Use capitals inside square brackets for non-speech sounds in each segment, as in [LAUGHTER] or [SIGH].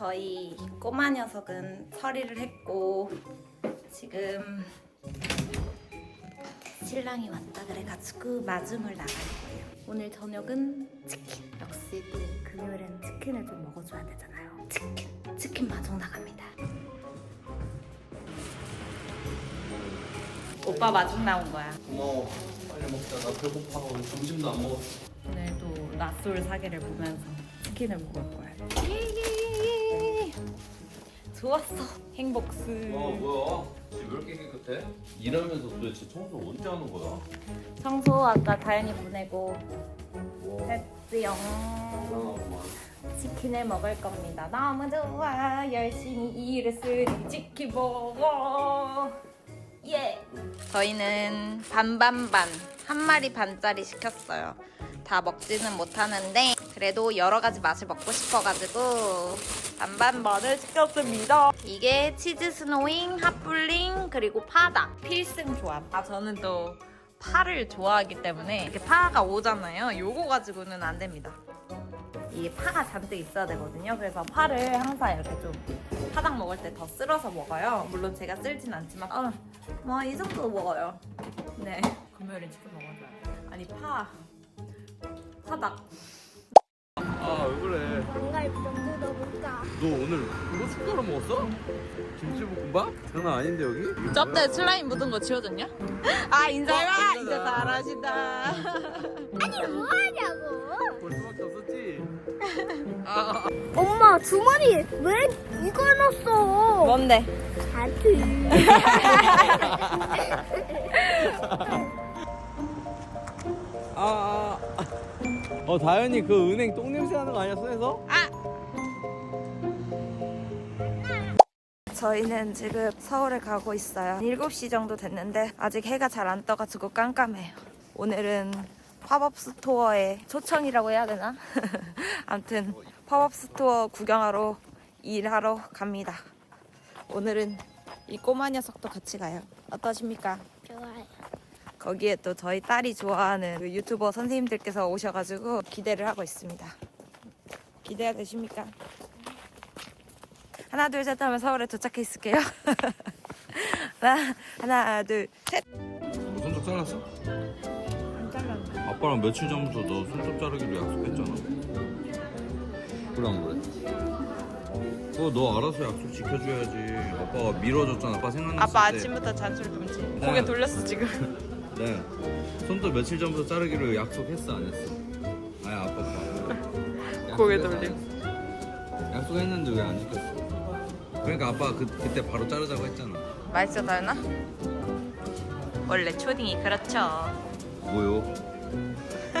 저희 꼬마 녀석은 처리를 했고 지금 신랑이 왔다 그래가지고 마중을 나갈 거예요. 오늘 저녁은 치킨. 역시 또 금요일엔 치킨을 좀 먹어줘야 되잖아요. 치킨. 치킨 마중 나갑니다. 오빠 마중 나온 거야. 고마워. 빨리 먹자. 나 배고파. 오늘 점심도 안 먹었어. 오늘도 낯솔 사계를 보면서 치킨을 먹을 거야. 좋았어. 행복스. 어 뭐야? 집왜 이렇게 깨끗해? 일하면서 도대체 청소 언제 하는 거야? 청소 아까 다현이 보내고 와. 했지요. 대단하구만. 치킨을 먹을 겁니다. 너무 좋아. 열심히 일했으니 치킨 먹어. 예. 저희는 반반반 한 마리 반짜리 시켰어요. 다 먹지는 못하는데 그래도 여러 가지 맛을 먹고 싶어가지고 반반반을 시켰습니다. 이게 치즈 스노잉, 핫블링 그리고 파다 필승 조합. 아 저는 또 파를 좋아하기 때문에 이렇게 파가 오잖아요. 요거 가지고는 안 됩니다. 이게 파가 잔뜩 있어야 되거든요. 그래서 파를 항상 이렇게 좀 파닭 먹을 때 더 쓸어서 먹어요. 물론 제가 쓸진 않지만 어, 뭐이 정도 먹어요. 네. 금요일에 치킨 먹어줘야 돼. 아니 파 파닭. 아 왜 그래? 뭔가 좀 뜯어볼까? 너 오늘 이거 숟가락 먹었어? 김치볶음밥? 장난 아닌데 여기? 쩝대 슬라임 묻은 거 지워졌냐? [LAUGHS] 아 인사해라 어, 이제 잘하신다. [LAUGHS] 아니 뭐 하냐고? 볼 수밖에 없었지? [LAUGHS] 엄마 주머니 왜 이걸 넣었어? 뭔데? 하트. 어 다현이 그 은행 똥 냄새 나는 거 아니야 손에서? 저희는 지금 서울에 가고 있어요. 7시 정도 됐는데 아직 해가 잘 안 떠가지고 깜깜해요. 오늘은 팝업 스토어의 초청이라고 해야 되나? [LAUGHS] 아무튼 팝업 스토어 구경하러 일하러 갑니다. 오늘은 이 꼬마 녀석도 같이 가요. 어떠십니까? 좋아요. 거기에 또 저희 딸이 좋아하는 그 유튜버 선생님들께서 오셔가지고 기대를 하고 있습니다. 기대가 되십니까? 하나 둘 셋 하면 서울에 도착해 있을게요. [LAUGHS] 하나 하나 둘 셋. 너 손톱 잘랐어? 안 잘랐네. 아빠랑 며칠 전부터 너 손톱 자르기로 약속했잖아. 그래 안 그래? 그거 너 알아서 약속 지켜줘야지. 아빠가 미뤄줬잖아. 아빠 생각났을 아빠 때. 아침부터 잔소리 금지. 네. 고개 돌렸어 지금. 네. 손톱 며칠 전부터 자르기로 약속했어 안 했어? 아니 아빠. [LAUGHS] 고개 돌림. 약속했는데 왜 안 지켰어? 그러니까 아빠 그 그때 바로 자르자고 했잖아. 맛있어 다현아? 원래 초딩이 그렇죠. 뭐요?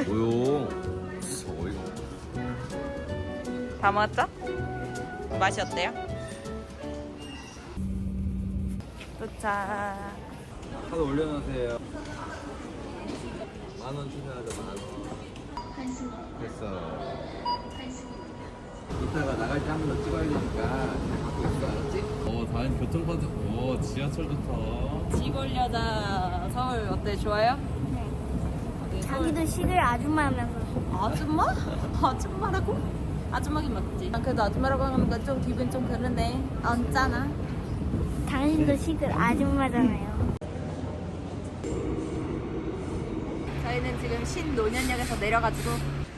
[LAUGHS] 뭐요? 진짜 어이가. 다 먹었죠? 맛이 어때요? 도착. 카드 올려놓으세요. 만원 추가하자 만 원. 됐어. 이따가 나갈 때 한 번 더 찍어야 되니까 갖고 있어 알았지? 어 다행 교통카드. 오 지하철 좋다. 시골 여자 서울 어때 좋아요? 서울- 자기도 시글 아줌마 하면서 [LAUGHS] 아줌마? 아줌마라고? 아줌마긴 맞지. 아, 그래도 아줌마라고 하니까 좀 기분 좀 그런데 언짢아. 당신도 시글 아줌마잖아요. 저희는 지금 신노년역에서 내려가지고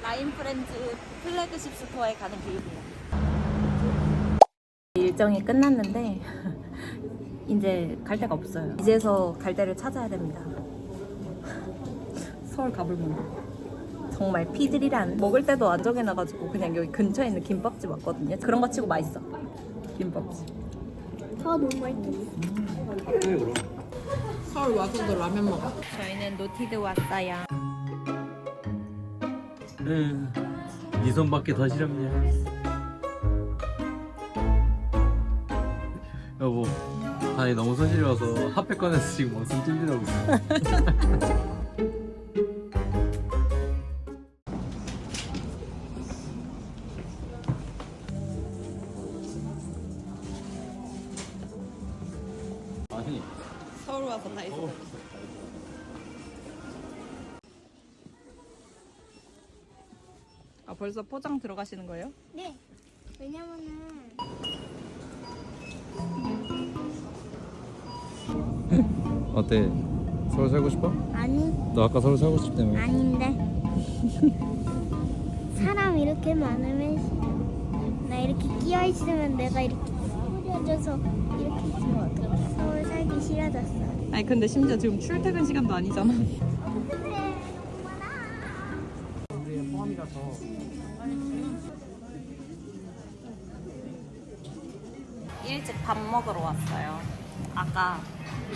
라인 프렌즈 플래그십 스토어에 가는 길입니다. 일정이 끝났는데 [LAUGHS] 이제 갈 데가 없어요. 이제서 갈 데를 찾아야 됩니다. 서울 가볼만. 정말 피들이란 먹을 때도 안 정해놔가지고 그냥 여기 근처에 있는 김밥집 왔거든요. 그런 거 치고 맛있어. 김밥집. 더 너무 맛있어. 그래 그럼. 서울 와서도 라면 먹어. 저희는 노티드 왔어요. 응. 네 손밖에 더 시렵냐? 여보, 아니 너무 손시려워서 핫팩 꺼내서 지금 엄청 찔리라고 있어. [LAUGHS] 와서 다 있어. 아 벌써 포장 들어가시는 거예요? 네. 왜냐면은 [LAUGHS] 어때? 서울 살고 싶어? 아니 너 아까 서울 살고 싶다며 아닌데 [LAUGHS] 사람 이렇게 많으면 싫어. 나 이렇게 끼어 있으면 내가 이렇게 뿌려져서 이렇게 있으면 어떡해 서울 살기 싫어졌어 아니 근데 심지어 지금 출퇴근 시간도 아니잖아. 일찍 밥 먹으러 왔어요. 아까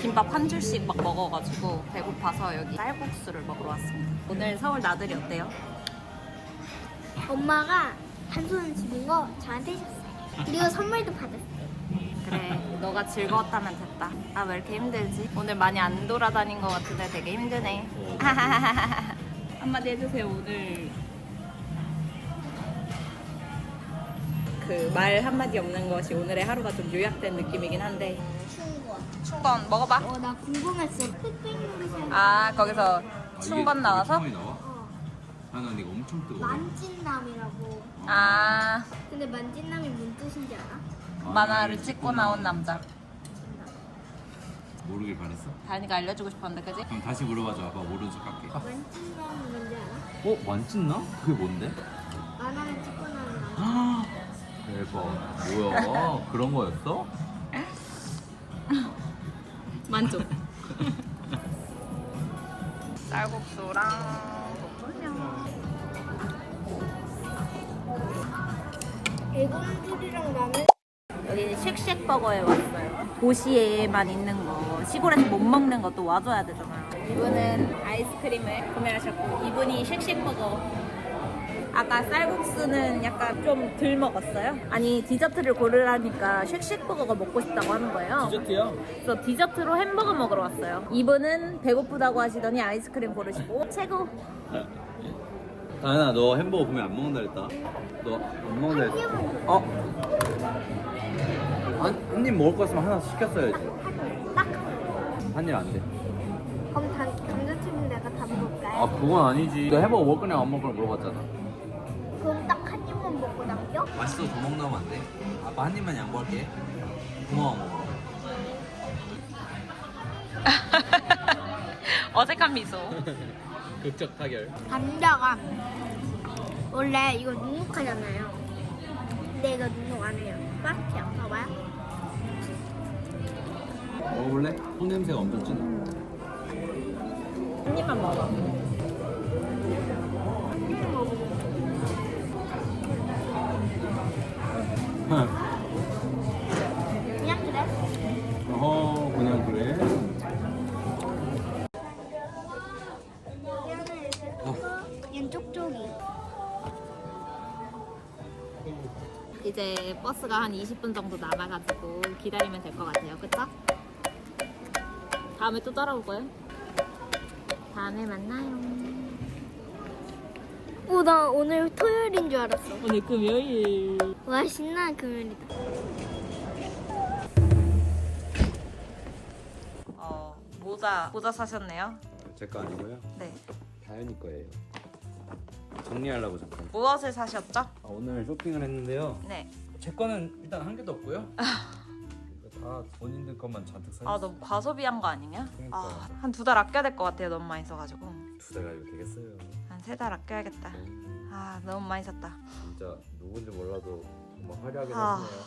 김밥 한 줄씩 막 먹어가지고 배고파서 여기 쌀국수를 먹으러 왔습니다. 오늘 서울 나들이 어때요? 엄마가 한 손을 집은 거 저한테 줬어요 그리고 선물도 받았어요 너가 즐거웠다면 됐다. 아 왜 이렇게 힘들지? 오늘 많이 안 돌아다닌 것 같은데 되게 힘드네. [LAUGHS] 한마디 해주세요 오늘. 그 말 한마디 없는 것이 오늘의 하루가 좀 요약된 느낌이긴 한데. 충건 먹어봐. 어 나 궁금했어 흑백 요리사 아 거기서 충건 나와서? 처음이 나와? 어 하나 이거 엄청 뜨거워 만찢남이라고 아 근데 만찢남이 뭔 뜻인지 알아? 만화를 찍고 나온 남자. 모르길 바랬어? 다니가 알려주고 싶었는데 그지? 그럼 다시 물어봐줘 아빠 모르는 척 할게 만찢남이 뭔지 알아? 어? 완찢나? 그게 뭔데? 만화를 찍고 나온 남자 아 대박 뭐야 그런 거였어? 만족. [LAUGHS] 쌀국수랑 볶음면. 애공들이랑 라면 쉑쉑버거에 왔어요. 도시에만 있는 거, 시골에서 못 먹는 것도 와줘야 되잖아요. 이분은 아이스크림을 구매하셨고, 이분이 쉑쉑버거. 아까 쌀국수는 약간 좀 덜 먹었어요. 아니 디저트를 고르라니까 쉑쉑버거가 먹고 싶다고 하는 거예요. 디저트야 그래서 디저트로 햄버거 먹으러 왔어요. 이분은 배고프다고 하시더니 아이스크림 고르시고 최고. 다현아 너 햄버거 보면 안 먹는다 그랬다 너 안 먹는다 했어 어? 한, 한입 먹을 거 같으면 하나 시켰어야지 딱 한 입 안돼 그럼 단, 감자튀김 내가 다 먹을까요? 아 그건 아니지 너 햄버거 먹을 거냐 안 먹을 거냐 물어봤잖아 그럼 딱 한 입만 먹고 남겨? 맛있어 더 먹나면 안 돼? 아빠 한 입만 양보할게 고마워 먹어 [LAUGHS] 어색한 미소. [LAUGHS] 극적 타결. 감자가 원래 이거 눅눅하잖아요. 근데 이거 눅눅 안 해요. 맛이요. 봐봐요. 먹어볼래? 손 냄새가 엄청 진해. 한 입만 먹어. 그 이제 버스가 한 20분 정도 남아가지고 기다리면 될 것 같아요. 그쵸? 다음에 또 따라올 거예요? 다음에 만나요. 오, 나 오늘 토요일인 줄 알았어. 오늘 금요일. 와, 신나, 금요일이다. 어, 모자, 모자 사셨네요? 제 거 아니고요 네. 다현이 거예요 정리하려고 잠깐 무엇을 사셨죠? 아, 오늘 쇼핑을 했는데요 네. 제 거는 일단 한 개도 없고요 이거 다 본인들 것만 잔뜩 사셨어요 아, 너무 과소비한 거 아니냐? 그러니까. 아, 한 두 달 아껴야 될 것 같아요. 너무 많이 써가지고. 두달 가지고 되겠어요 한 세 달 아껴야겠다. 아, 너무 많이 샀다. 진짜 누군지 몰라도 정말 화려하게 아. 샀네요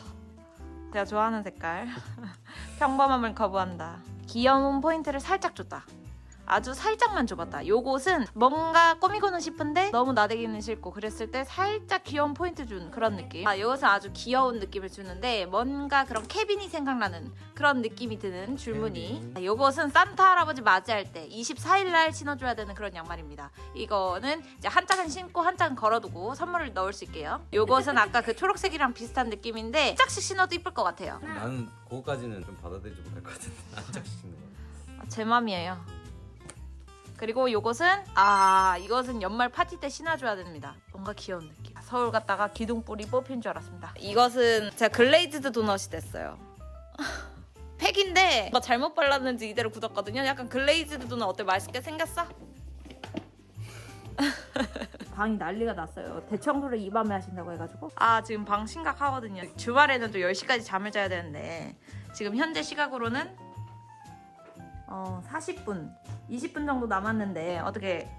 제가 좋아하는 색깔. [LAUGHS] 평범함을 거부한다. 귀여운 포인트를 살짝 줬다. 아주 살짝만 줘봤다. 요것은 뭔가 꾸미고는 싶은데 너무 나대기는 싫고 그랬을 때 살짝 귀여운 포인트 준 그런 느낌. 아, 요것은 아주 귀여운 느낌을 주는데 뭔가 그런 케빈이 생각나는 그런 느낌이 드는 줄무늬. 아, 요것은 산타 할아버지 맞이할 때 24일날 신어줘야 되는 그런 양말입니다. 이거는 이제 한 짝은 신고 한 짝은 걸어두고 선물을 넣을 수 있게요. 요것은 아까 그 초록색이랑 비슷한 느낌인데 한 짝씩 신어도 이쁠 것 같아요. 나는 그거까지는 좀 받아들이지 못할 것 같은데 한 짝씩 신는 거 아, 제 맘이에요. 그리고 요것은 아 이것은 연말 파티 때 신어줘야 됩니다. 뭔가 귀여운 느낌. 서울 갔다가 기둥뿌리 뽑힌 줄 알았습니다. 이것은 제가 글레이즈드 도넛이 됐어요. [LAUGHS] 팩인데 뭐 잘못 발랐는지 이대로 굳었거든요. 약간 글레이즈드 도넛 어때? 맛있게 생겼어? [LAUGHS] 방이 난리가 났어요. 대청소를 이 밤에 하신다고 해가지고. 아 지금 방 심각하거든요. 주말에는 또 10시까지 잠을 자야 되는데 지금 현재 시각으로는 어 40분, 20분 정도 남았는데 어떻게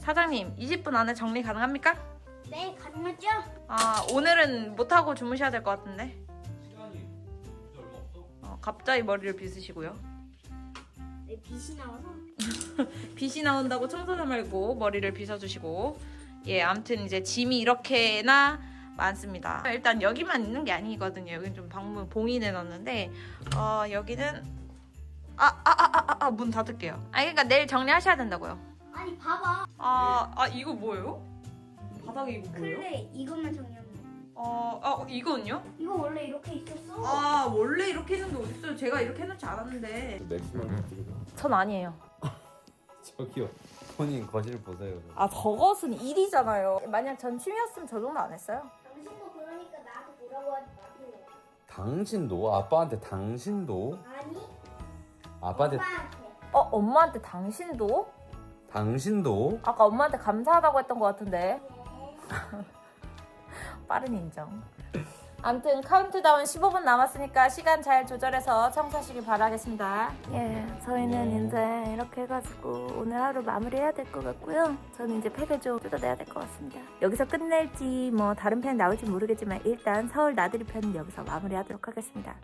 사장님 20분 안에 정리 가능합니까? 네, 가능하죠? 아 오늘은 못하고 주무셔야 될 것 같은데. 시간이 진짜 얼마 없어. 어, 갑자기 머리를 빗으시고요. 네, 빛이 나와서. [LAUGHS] 빛이 나온다고 청소하지 말고 머리를 빗어주시고 예 아무튼 이제 짐이 이렇게나 많습니다 일단 여기만 있는 게 아니거든요 여기는 좀 방문 봉인해 놨는데 어 여기는 아아아 아아문 닫을게요 아 그러니까 내일 정리하셔야 된다고요 아니, 봐봐. 아, 아 이거 뭐예요? 바닥에 이거 뭐예요? 클레 이것만 정리하면 돼. 어, 아 이거는요? 이거 원래 이렇게 있었어. 아 원래 이렇게 했는데 어딨어요 제가 이렇게 해놓지 않았는데 전 아니에요 [LAUGHS] 저기요. 본인 거실 보세요. 아 저것은 일이잖아요 만약 전 취미였으면 저 정도 안 했어요 당신도 그러니까 나한테 뭐라고 하지 마세요. 당신도 아빠한테 당신도 아니, 아빠한테. 어 엄마한테 당신도? 당신도? 아까 엄마한테 감사하다고 했던 것 같은데. [LAUGHS] 빠른 인정. 아무튼 카운트다운 15분 남았으니까 시간 잘 조절해서 청소하시길 바라겠습니다. 예 저희는 이제 이렇게 해가지고 오늘 하루 마무리해야 될 것 같고요. 저는 이제 팩을 좀 뜯어내야 될 것 같습니다. 여기서 끝낼지 뭐 다른 편 나올지 모르겠지만 일단 서울 나들이 편은 여기서 마무리하도록 하겠습니다